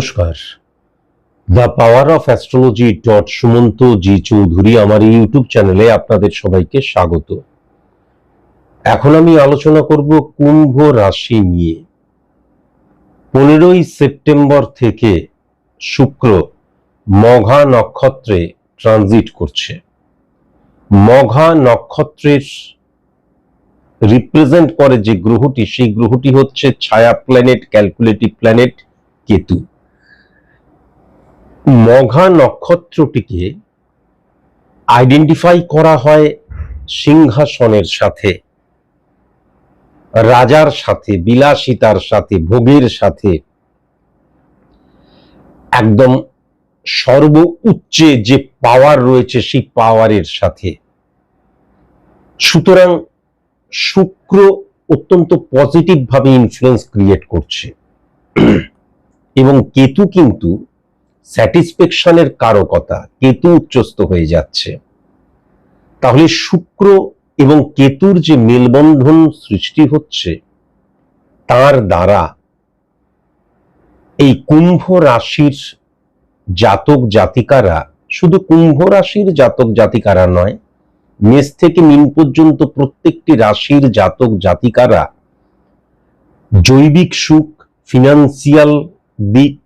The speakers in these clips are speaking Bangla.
নমস্কার। The power of astrology dot Sumanta G Chowdhury আমার ইউটিউব চ্যানেলে আপনাদের সবাইকে স্বাগত। এখন আমি আলোচনা করব কুম্ভ রাশি নিয়ে। পনেরোই সেপ্টেম্বর থেকে শুক্র মঘা নক্ষত্রে ট্রানজিট করছে। মঘা নক্ষত্রের রিপ্রেজেন্ট করে যে গ্রহটি, সেই গ্রহটি হচ্ছে ছায়া planet calculative planet Ketu. Magha নক্ষত্রটিকে identify করা হয় সিংহাসনের সাথে, রাজার সাথে, বিলাসিতার সাথে, ভোগের সাথে। একদম সর্ব উচ্চে যে পাওয়ার রয়েছে সেই পাওয়ারের সাথে। সুতরাং শুক্র অত্যন্ত পজিটিভ ভাবে ইনফ্লুয়েন্স ক্রিয়েট করছে। এবং কেতু কিন্তু স্যাটিসফ্যাকশনের কারকতা কেতু উচ্চস্ত হয়ে যাচ্ছে। তাহলে শুক্র এবং কেতুর যে মেলবন্ধন সৃষ্টি হচ্ছে, তার দ্বারা এই কুম্ভ রাশির জাতক জাতিকারা, শুধু কুম্ভ রাশির জাতক জাতিকারা নয়, মেষ থেকে মিন পর্যন্ত প্রত্যেকটি রাশির জাতক জাতিকারা জৈবিক সুখ, ফিনান্সিয়াল দিক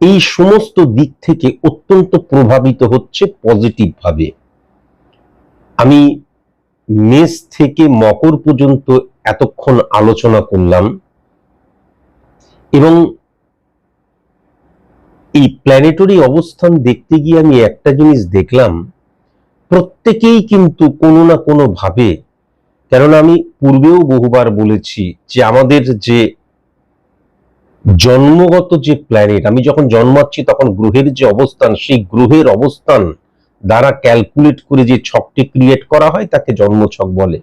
এই সমস্ত দিক থেকে অত্যন্ত প্রভাবিত হচ্ছে পজিটিভ ভাবে। আমি মেষ থেকে মকর পর্যন্ত এতক্ষণ আলোচনা করলাম এবং এই প্ল্যানেটরি অবস্থান দেখতে গিয়ে আমি একটা জিনিস দেখলাম, প্রত্যেকেই কিন্তু কোনো না কোনো ভাবে, কেননা আমি পূর্বেও বহুবার বলেছি যে আমাদের যে জন্মগত যে প্ল্যানেট আমি যখন জন্মাচ্ছি তখন গ্রহের যে অবস্থান, সেই গ্রহের অবস্থান দ্বারা ক্যালকুলেট করে যে ছকটি ক্রিয়েট করা হয় তাকে জন্মছক বলে।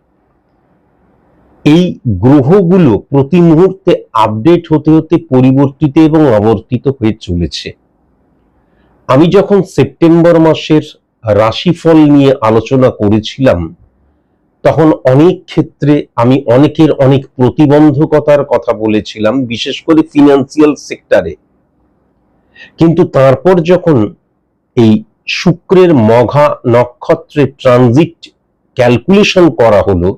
এই গ্রহগুলো প্রতি মুহূর্তে আপডেট হতে হতে পরিবর্তিত এবং আবর্তিত হয়ে চলেছে। আমি যখন সেপ্টেম্বর মাসের রাশিফল নিয়ে আলোচনা করেছিলাম তখন অনেক ক্ষেত্রে আমি অনেকের অনেক প্রতিবন্ধকতার কথা বলেছিলাম, বিশেষ করে ফিনান্সিয়াল সেক্টরে কিন্তু তারপর যখন এই শুক্রের মঘা নক্ষত্রে ট্রানজিট ক্যালকুলেশন করা হলো,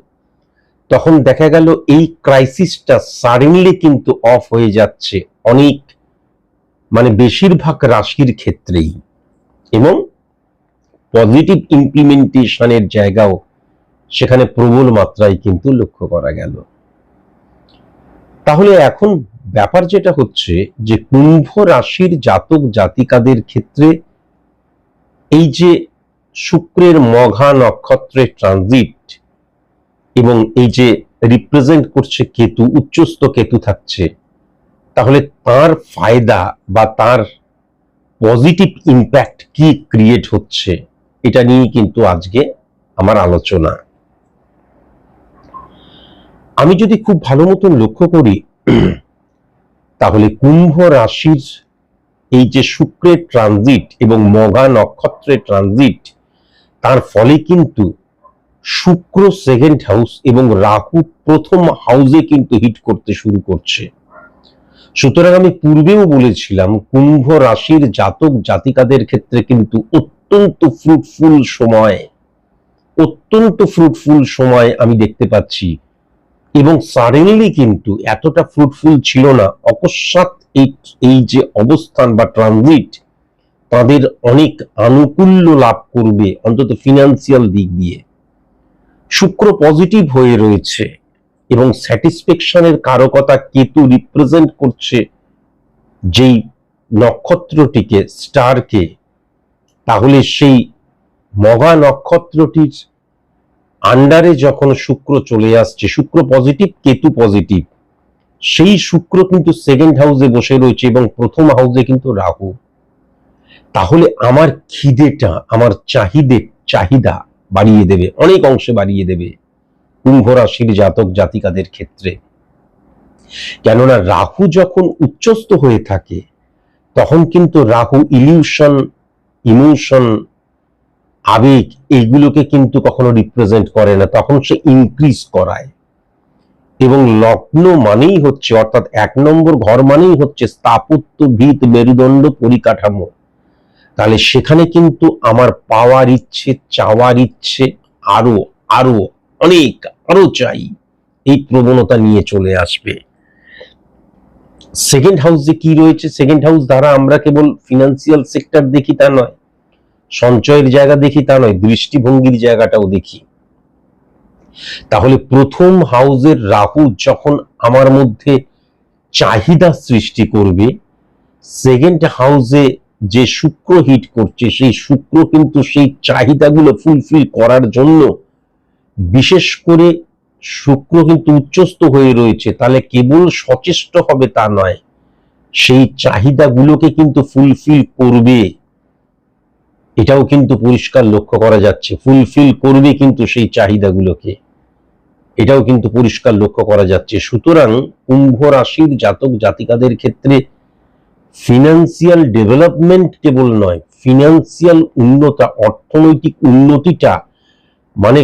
তখন দেখা গেল এই ক্রাইসিসটা সাডেনলি কিন্তু অফ হয়ে যাচ্ছে অনেক মানে বেশিরভাগ রাশির ক্ষেত্রেই। এবং পজিটিভ ইমপ্লিমেন্টেশনের জায়গাও সেখানে প্রবল মাত্রায় কিন্তু লক্ষ্য করা গেল। তাহলে এখন ব্যাপার যেটা হচ্ছে যে কুম্ভ রাশির জাতক জাতিকাদের ক্ষেত্রে এই যে শুক্রের মঘা নক্ষত্রের ট্রানজিট এবং এই যে রিপ্রেজেন্ট করছে কেতু, উচ্চস্থ কেতু থাকছে, তাহলে তার ফায়দা বা তার পজিটিভ ইম্প্যাক্ট কি ক্রিয়েট হচ্ছে, এটা নিয়ে কিন্তু আজকে আমার আলোচনা। আমি যদি খুব ভালো মতন লক্ষ্য করি, তাহলে কুম্ভ রাশির এই যে শুক্রের ট্রানজিট এবং মগা নক্ষত্রের ট্রানজিট তার ফলে কিন্তু শুক্র সেকেন্ড হাউস এবং রাহু প্রথম হাউসে কিন্তু হিট করতে শুরু করছে। সুতরাং আমি পূর্বেও বলেছিলাম, কুম্ভ রাশির জাতক জাতিকাদের ক্ষেত্রে কিন্তু অত্যন্ত ফ্রুটফুল সময়, অত্যন্ত ফ্রুটফুল সময় আমি দেখতে পাচ্ছি। এবং সাডেনলি কিন্তু এতটা ফ্রুটফুল ছিল না। অকস্মাৎ এই এই যে অবস্থান বা ট্রানজিট তাদের অনেক আনুকূল্য লাভ করবে অন্তত ফিনান্সিয়াল দিক দিয়ে। শুক্র পজিটিভ হয়ে রয়েছে এবং স্যাটিসফ্যাকশনের কারকতা কেতু রিপ্রেজেন্ট করছে যেই নক্ষত্রটিকে স্টারকে তাহলে সেই মগা নক্ষত্রটির আন্ডারে যখন শুক্র চলে আসছে, শুক্র পজিটিভ কেতু পজিটিভ সেই শুক্র কিন্তু সেকেন্ড হাউসে বসে রয়েছে এবং প্রথম হাউসে কিন্তু রাহু। তাহলে আমার খিদেটা, আমার চাহিদে, চাহিদা বাড়িয়ে দেবে, অনেক অংশে বাড়িয়ে দেবে কুম্ভ রাশির জাতক জাতিকাদের ক্ষেত্রে। কেননা রাহু যখন উচ্চস্থ হয়ে থাকে, তখন কিন্তু রাহু ইলিউশন ইমোশন আবেগ এইগুলোকে কিন্তু কখনো রিপ্রেজেন্ট করে না, তখন সে ইনক্রিজ করায়। এবং লগ্ন মানেই হচ্ছে, অর্থাৎ এক নম্বর ঘর মানেই হচ্ছে স্থাপত্য, ভিত, মেরুদণ্ড, পরিকাঠামো। তাহলে সেখানে কিন্তু আমার পাওয়ার ইচ্ছে, চাওয়ার ইচ্ছে আরও আরও, অনেক, আরও চাই, এই প্রবণতা নিয়ে চলে আসবে। সেকেন্ড হাউসে কি রয়েছে সেকেন্ড হাউস দ্বারা আমরা কেবল ফিনান্সিয়াল সেক্টর দেখি তা নয় সঞ্চয়ের জায়গা দেখি তা নয়, দৃষ্টিভঙ্গির জায়গাটাও দেখি। তাহলে প্রথম হাউসের রাহু যখন আমার মধ্যে চাহিদা সৃষ্টি করবে সেকেন্ড হাউসে যে শুক্র হিট করছে, সেই শুক্র কিন্তু সেই চাহিদাগুলো ফুলফিল করার জন্য বিশেষ করে শুক্র কিন্তু উচ্চস্থ হয়ে রয়েছে, তাহলে কেবল সচেষ্ট হবে তা নয়, সেই চাহিদাগুলোকে কিন্তু ফুলফিল করবে। এটাও কিন্তু পরিষ্কার লক্ষ্য করা যাচ্ছে। ফুলফিল করবে কিন্তু সেই চাহিদাগুলোকে। এটাও কিন্তু পরিষ্কার লক্ষ্য করা যাচ্ছে। সুতরাং কুম্ভ রাশির জাতক জাতিকাদের ক্ষেত্রে ফিনান্সিয়াল ডেভেলপমেন্ট কেবল নয় ফিনান্সিয়াল উন্নতা, অর্থনৈতিক উন্নতিটা মানে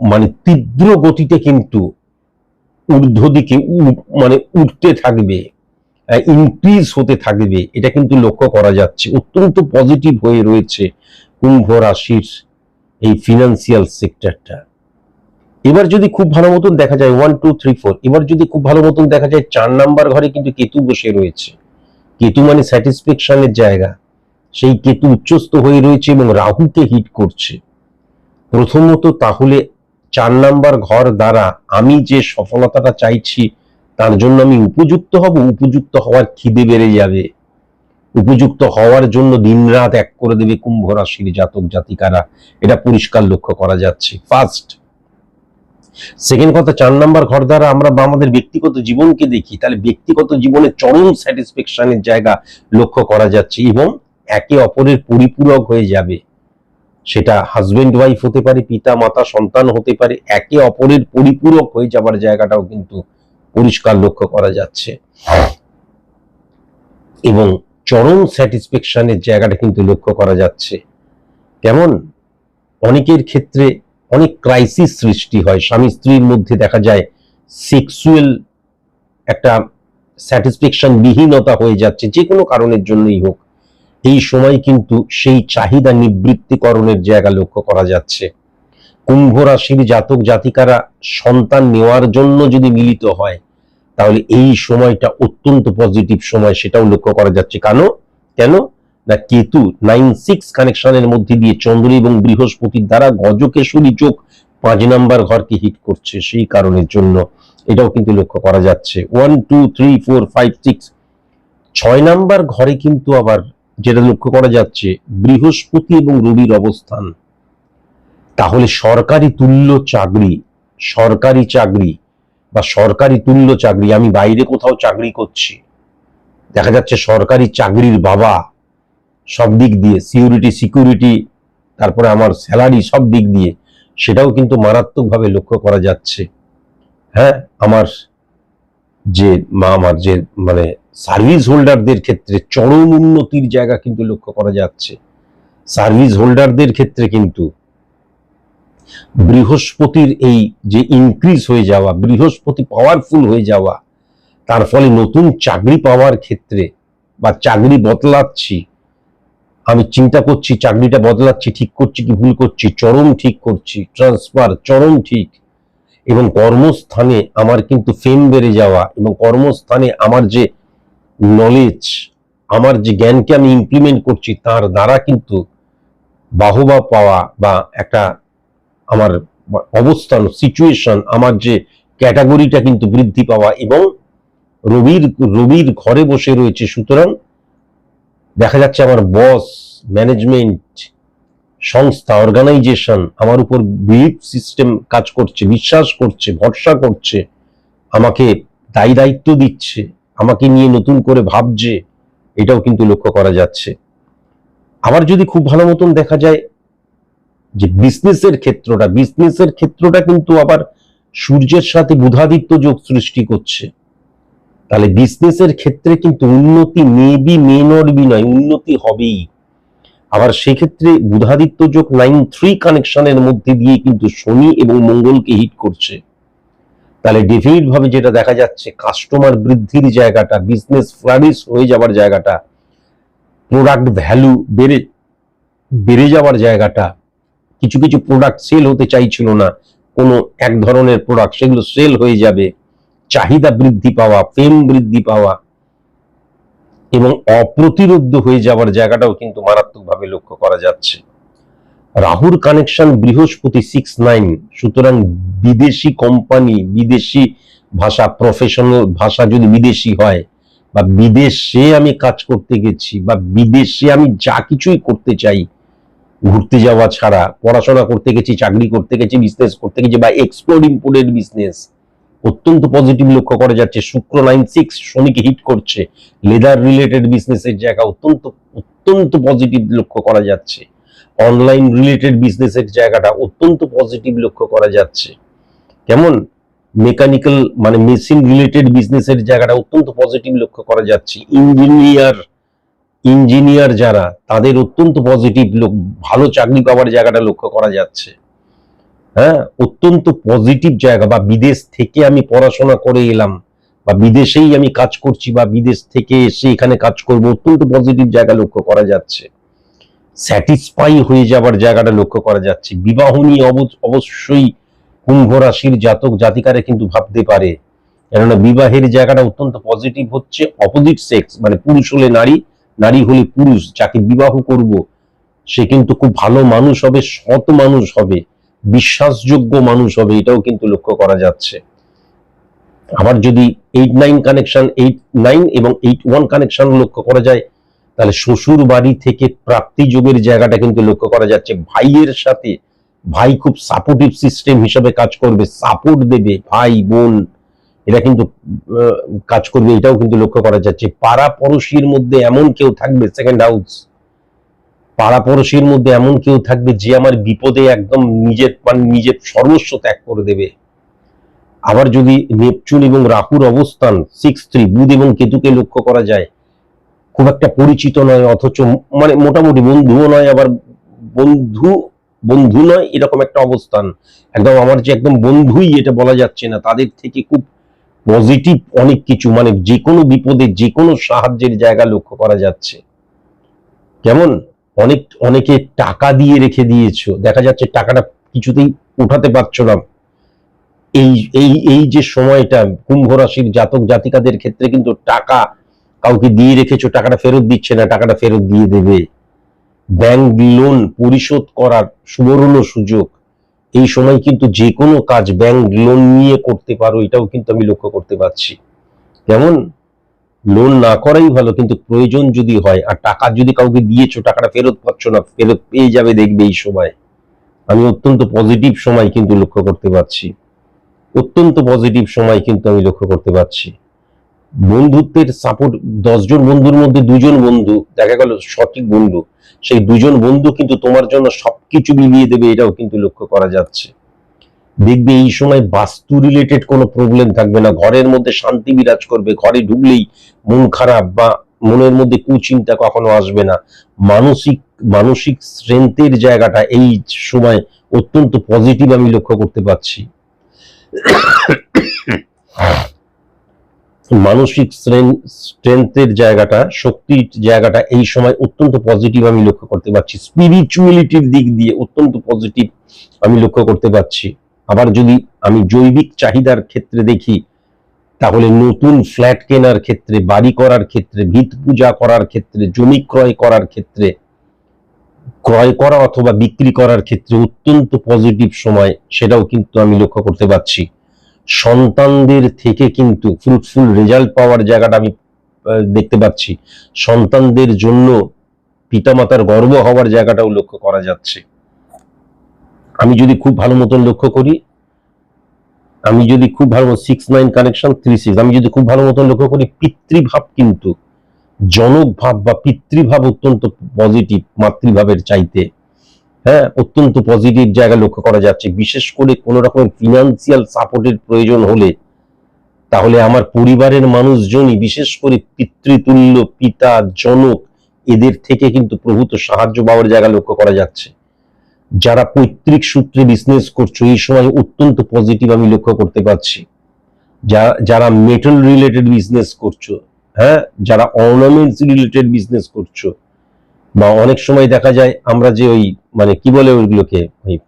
মানে তীব্র গতিতে কিন্তু ঊর্ধ্ব দিকে মানে উঠতে থাকবে। ইনক্রিজ হতে থাকবে, এটা কিন্তু লক্ষ্য করা যাচ্ছে। অত্যন্ত পজিটিভ হয়ে রয়েছে কুম্ভ রাশির এই ফিনান্সিয়াল সেক্টরটা এবার যদি খুব ভালো মতন দেখা যায় ওয়ান টু থ্রি ফোর এবার যদি খুব ভালো মতন দেখা যায়, চার নাম্বার ঘরে কিন্তু কেতু বসে রয়েছে। কেতু মানে স্যাটিসফ্যাকশনের জায়গা। সেই কেতু উচ্চস্থ হয়ে রয়েছে এবং রাহুকে হিট করছে। প্রথমত তাহলে চার নাম্বার ঘর দ্বারা আমি যে সফলতাটা চাইছি তার জন্য আমি উপযুক্ত হব, উপযুক্ত হওয়ার খিদে বেড়ে যাবে। উপযুক্ত হওয়ার জন্য দিনরাত এক করে দেবে কুম্ভ রাশির জাতক জাতিকারা। এটা পরিষ্কার লক্ষ্য করা যাচ্ছে। ফার্স্ট সেকেন্ড কথা, চার নাম্বার ঘর দ্বারা আমরা বা আমাদের ব্যক্তিগত জীবনকে দেখি, তাহলে ব্যক্তিগত জীবনে চরম স্যাটিসফ্যাকশনের জায়গা লক্ষ্য করা যাচ্ছে এবং একে অপরের পরিপূরক হয়ে যাবে। সেটা হাজবেন্ড ওয়াইফ হতে পারে, পিতা, মাতা, সন্তান হতে পারে, একে অপরের পরিপূরক হয়ে যাবার জায়গাটাও কিন্তু পরিষ্কার লক্ষ্য করা যাচ্ছে। এবং চরম স্যাটিসফ্যাকশনের জায়গাটা কিন্তু লক্ষ্য করা যাচ্ছে। কেমন? অনেকের ক্ষেত্রে অনেক ক্রাইসিস সৃষ্টি হয়। স্বামী স্ত্রীর মধ্যে দেখা যায় সেক্সুয়াল একটা স্যাটিসফ্যাকশন বিহীনতা হয়ে যাচ্ছে, যে কোনো কারণের জন্যই হোক। এই সময় কিন্তু সেই চাহিদা নিবৃত্তিকরণের জায়গা লক্ষ্য করা যাচ্ছে। কুম্ভ রাশির জাতক জাতিকারা সন্তান নেওয়ার জন্য যদি মিলিত হয় তাহলে এই সময়টা অত্যন্ত পজিটিভ সময়, সেটাও লক্ষ্য করা যাচ্ছে। কেন? কেন? না কেতু নাইন সিক্স কানেকশনের মধ্যে দিয়ে চন্দ্র এবং বৃহস্পতির দ্বারা গজকেশরী চোখ পাঁচ নাম্বার ঘরকে হিট করছে, সেই কারণের জন্য। এটাও কিন্তু লক্ষ্য করা যাচ্ছে। One two three four five six ছয় নাম্বার ঘরে কিন্তু আবার যেটা লক্ষ্য করা যাচ্ছে, বৃহস্পতি এবং রবির অবস্থান। তাহলে সরকারি তুল্য চাকরি, সরকারি চাকরি বা সরকারি তুল্য চাকরি, আমি বাইরে কোথাও চাকরি করছি। দেখা যাচ্ছে সরকারি চাকরির বাবা সব দিক দিয়ে সিকিউরিটি সিকিউরিটি, তারপরে আমার স্যালারি সব দিক দিয়ে, সেটাও কিন্তু মারাত্মকভাবে লক্ষ্য করা যাচ্ছে। হ্যাঁ আমার যে মা, আমার যে মানে সার্ভিস হোল্ডারদের ক্ষেত্রে চরম উন্নতির জায়গা কিন্তু লক্ষ্য করা যাচ্ছে। সার্ভিস হোল্ডারদের ক্ষেত্রে কিন্তু বৃহস্পতির এই যে ইনক্রিজ হয়ে যাওয়া, বৃহস্পতি পাওয়ারফুল হয়ে যাওয়া, তার ফলে নতুন চাকরি পাওয়ার ক্ষেত্রে বা চাকরি বদলাচ্ছি, আমি চিন্তা করছি চাকরিটা বদলাচ্ছি, ঠিক করছি কি ভুল করছি, চরম ঠিক করছি ট্রান্সফার চরম ঠিক, এবং কর্মস্থানে আমার কিন্তু ফেম বেড়ে যাওয়া, এবং কর্মস্থানে আমার যে নলেজ আমার যে জ্ঞানকে আমি ইমপ্লিমেন্ট করছি, তার দ্বারা কিন্তু বাহবা পাওয়া বা একটা আমার অবস্থান সিচুয়েশন আমার যে ক্যাটাগরিটা কিন্তু বৃদ্ধি পাওয়া এবং রবির রবির ঘরে বসে রয়েছে। সুতরাং দেখা যাচ্ছে আমার বস ম্যানেজমেন্ট সংস্থা অর্গানাইজেশন আমার উপর বিলিফ সিস্টেম কাজ করছে, বিশ্বাস করছে, ভরসা করছে, আমাকে দায়ী দায়িত্ব দিচ্ছে, আমাকে নিয়ে নতুন করে ভাবছে, এটাও কিন্তু লক্ষ্য করা যাচ্ছে। আবার যদি খুব ভালো মতন দেখা যায় যে বিজনেসের ক্ষেত্রটা বিজনেসের ক্ষেত্রটা কিন্তু আবার সূর্যের সাথে বুধাদিত্য যোগ সৃষ্টি করছে। তাহলে বিজনেসের ক্ষেত্রে কিন্তু উন্নতি মেবি মে নট বি নয়, উন্নতি হবেই। আবার সেক্ষেত্রে বুধাদিত্য যোগ নাইন থ্রি কানেকশনের মধ্যে দিয়ে কিন্তু শনি এবং মঙ্গলকে হিট করছে। তাহলে ভাবে যেটা দেখা যাচ্ছে কাস্টমার বৃদ্ধির জায়গাটা বিজনেস ফ্লারিশ হয়ে যাওয়ার জায়গাটা প্রোডাক্ট ভ্যালু বেড়ে বেড়ে যাওয়ার জায়গাটা কিছু কিছু প্রোডাক্ট সেল হতে চাইছিল না। কোনো এক ধরনের প্রোডাক্ট সেগুলো সেল হয়ে যাবে। চাহিদা বৃদ্ধি পাওয়া ফেম বৃদ্ধি পাওয়া এবং অপ্রতিরোধ্য হয়ে যাওয়ার জায়গাটাও কিন্তু মারাত্মকভাবে লক্ষ্য করা যাচ্ছে। রাহুর কানেকশন বৃহস্পতি সিক্স নাইন সুতরাং বিদেশি কোম্পানি বিদেশি ভাষা প্রফেশনাল ভাষা যদি বিদেশি হয়, বা বিদেশে আমি কাজ করতে গেছি, বা বিদেশে আমি যা কিছুই করতে চাই ঘুরতে যাওয়া ছাড়া, পড়াশোনা করতে গেছি, চাকরি করতে গেছি বিজনেস করতে গেছি বা এক্সপোর্ট ইম্পোর্টেড বিজনেস অত্যন্ত পজিটিভ লক্ষ্য করা যাচ্ছে। শুক্র নাইন সিক্স শনিকে হিট করছে। লেদার রিলেটেড বিজনেসের জায়গা অত্যন্ত অত্যন্ত পজিটিভ লক্ষ্য করা যাচ্ছে। অনলাইন রিলেটেড বিজনেসের জায়গাটা অত্যন্ত পজিটিভ লক্ষ্য করা যাচ্ছে। কেমন? মেকানিক্যাল মানে মেশিন রিলেটেড বিজনেসের জায়গাটা অত্যন্ত পজিটিভ লক্ষ্য করা যাচ্ছে। ইঞ্জিনিয়ার ইঞ্জিনিয়ার যারা, তাদের অত্যন্ত পজিটিভ লোক, ভালো চাকরি পাওয়ার জায়গাটা লক্ষ্য করা যাচ্ছে। হ্যাঁ অত্যন্ত পজিটিভ জায়গা, বা বিদেশ থেকে আমি পড়াশোনা করে এলাম, বা বিদেশেই আমি কাজ করছি, বা বিদেশ থেকে এসে এখানে কাজ করব, অত্যন্ত পজিটিভ জায়গা লক্ষ্য করা যাচ্ছে। স্যাটিসফাই হয়ে যাবার জায়গাটা লক্ষ্য করা যাচ্ছে। বিবাহ নিয়ে অব- অবশ্যই কুম্ভ রাশির জাতক জাতিকারে কিন্তু ভাবতে পারে। কেননা বিবাহের জায়গাটা অত্যন্ত পজিটিভ হচ্ছে অপোজিট সেক্স মানে পুরুষ হলে নারী নারী হলে পুরুষ যাকে বিবাহ করব, সে কিন্তু খুব ভালো মানুষ হবে, সৎ মানুষ হবে, বিশ্বাসযোগ্য মানুষ হবে, এটাও কিন্তু লক্ষ্য করা যাচ্ছে। আবার যদি eight nine connection eight nine এবং এইট ওয়ান কানেকশন লক্ষ্য করা যায়, তাহলে শ্বশুর বাড়ি থেকে প্রাপ্তি যোগের জায়গাটা কিন্তু লক্ষ্য করা যাচ্ছে। ভাইয়ের সাথে ভাই খুব সাপোর্টিভ সিস্টেম হিসাবে কাজ করবে সাপোর্ট দেবে, ভাই, বোন এরা কিন্তু কাজ করবে, এটাও কিন্তু লক্ষ্য করা যাচ্ছে। পাড়া পড়শির মধ্যে এমন কেউ থাকবে সেকেন্ড হাউস পাড়া পড়শির মধ্যে এমন কেউ থাকবে যে আমার বিপদে একদম নিজের মানে নিজের সর্বস্ব ত্যাগ করে দেবে। আবার যদি নেপচুন এবং রাহুর অবস্থান সিক্স থ্রি বুধ এবং কেতুকে লক্ষ্য করা যায়, খুব একটা পরিচিত নয়, অথচ মানে মোটামুটি বন্ধুও নয়, আবার বন্ধু বন্ধু নয়, এরকম একটা অবস্থান। একদম আমার যে একদম বন্ধুই এটা বলা যাচ্ছে না, তাদের থেকে খুব পজিটিভ অনেক কিছু মানে যে কোনো বিপদে যে কোনো সাহায্যের জায়গা লক্ষ্য করা যাচ্ছে। কেমন? অনেক, অনেকে টাকা দিয়ে রেখে দিয়েছ। দেখা যাচ্ছে টাকাটা কিছুতেই উঠাতে পারছ না। এই এই এই যে সময়টা, কুম্ভ রাশির জাতক জাতিকাদের ক্ষেত্রে কিন্তু টাকা কাউকে দিয়ে রেখেছো, টাকাটা ফেরত দিচ্ছে না, টাকাটা ফেরত দিয়ে দেবে। ব্যাংক লোন পরিশোধ করার সুবর্ণ সুযোগ। এই সময় কিন্তু যে কোনো কাজ ব্যাংক লোন নিয়ে করতে পারো, এটাও কিন্তু আমি লক্ষ্য করতে পারছি। কেমন? লোন না করাই ভালো, কিন্তু প্রয়োজন যদি হয়, আর টাকা যদি কাউকে দিয়েছ, টাকাটা ফেরত পাচ্ছ না, ফেরত পেয়ে যাবে দেখবে এই সময়। আমি অত্যন্ত পজিটিভ সময় কিন্তু লক্ষ্য করতে পারছি। অত্যন্ত পজিটিভ সময় কিন্তু আমি লক্ষ্য করতে পারছি। বন্ধুত্বের সাপোর্ট দশজন বন্ধুর মধ্যে দুজন বন্ধু, দেখা গেল সঠিক বন্ধু, সেই দুজন বন্ধু কিন্তু তোমার জন্য সবকিছু মিলিয়ে দেবে, এটাও কিন্তু লক্ষ্য করা যাচ্ছে। দেখবে এই সময় বাস্তু রিলেটেড কোনো প্রবলেম থাকবে না, ঘরের মধ্যে শান্তি বিরাজ করবে, ঘরে ঢুকলেই মন খারাপ বা মনের মধ্যে কুচিন্তা কখনো আসবে না। মানসিক মানসিক স্ট্রেংথের জায়গাটা এই সময় অত্যন্ত পজিটিভ আমি লক্ষ্য করতে পারছি। মানসিক স্ট্রেংথের জায়গাটা, শক্তির জায়গাটা এই সময় অত্যন্ত পজিটিভ আমি লক্ষ্য করতে পারছি। স্পিরিচুয়ালিটির দিক দিয়ে অত্যন্ত পজিটিভ আমি লক্ষ্য করতে পারছি। আবার যদি আমি জৈবিক চাহিদার ক্ষেত্রে দেখি, তাহলে নতুন ফ্ল্যাট কেনার ক্ষেত্রে, বাড়ি করার ক্ষেত্রে, ভিত পূজা করার ক্ষেত্রে, জমি ক্রয় করার ক্ষেত্রে, ক্রয় করা অথবা বিক্রি করার ক্ষেত্রে অত্যন্ত পজিটিভ সময়, সেটাও কিন্তু আমি লক্ষ্য করতে পারছি। সন্তানদের থেকে কিন্তু ফ্রুটফুল রেজাল্ট পাওয়ার জায়গাটা আমি দেখতে পাচ্ছি। সন্তানদের জন্য পিতামাতার গর্ব হওয়ার জায়গাটাও লক্ষ্য করা যাচ্ছে। আমি যদি খুব ভালো মতন লক্ষ্য করি, আমি যদি খুব ভালো six nine connection three six আমি যদি খুব ভালো মতন লক্ষ্য করি, পিতৃভাব কিন্তু জনক ভাব বা পিতৃভাব অত্যন্ত পজিটিভ মাতৃভাবের চাইতে হ্যাঁ অত্যন্ত পজিটিভ জায়গা লক্ষ্য করা যাচ্ছে। বিশেষ করে কোনো রকমের ফিনান্সিয়াল সাপোর্টের প্রয়োজন হলে, তাহলে আমার পরিবারের মানুষজনই, বিশেষ করে পিতৃতুল্য, পিতা, জনক, এদের থেকে কিন্তু প্রভূত সাহায্য পাওয়ার জায়গা লক্ষ্য করা যাচ্ছে। যারা পৈতৃক সূত্রে বিজনেস করছ, এই সময় অত্যন্ত পজিটিভ আমি লক্ষ্য করতে পারছি। যারা মেটাল রিলেটেড বিজনেস করছ হ্যাঁ যারা অর্নামেন্টস রিলেটেড বিজনেস করছ বা অনেক সময় দেখা যায় আমরা যে ওই মানে কি বলে ওইগুলোকে, ওই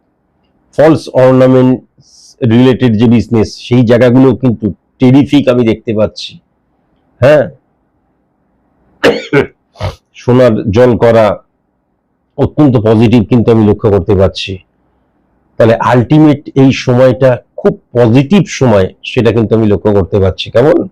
ফলস অর্নামেন্টস রিলেটেড যে বিজনেস সেই জায়গাগুলো কিন্তু টেরিফিক আমি দেখতে পাচ্ছি। হ্যাঁ? সোনার জল করা অত্যন্ত পজিটিভ কিন্তু আমি লক্ষ্য করতে পারছি। তাহলে আলটিমেট এই সময়টা খুব পজিটিভ সময়, সেটা কিন্তু আমি লক্ষ্য করতে পারছি। কেমন?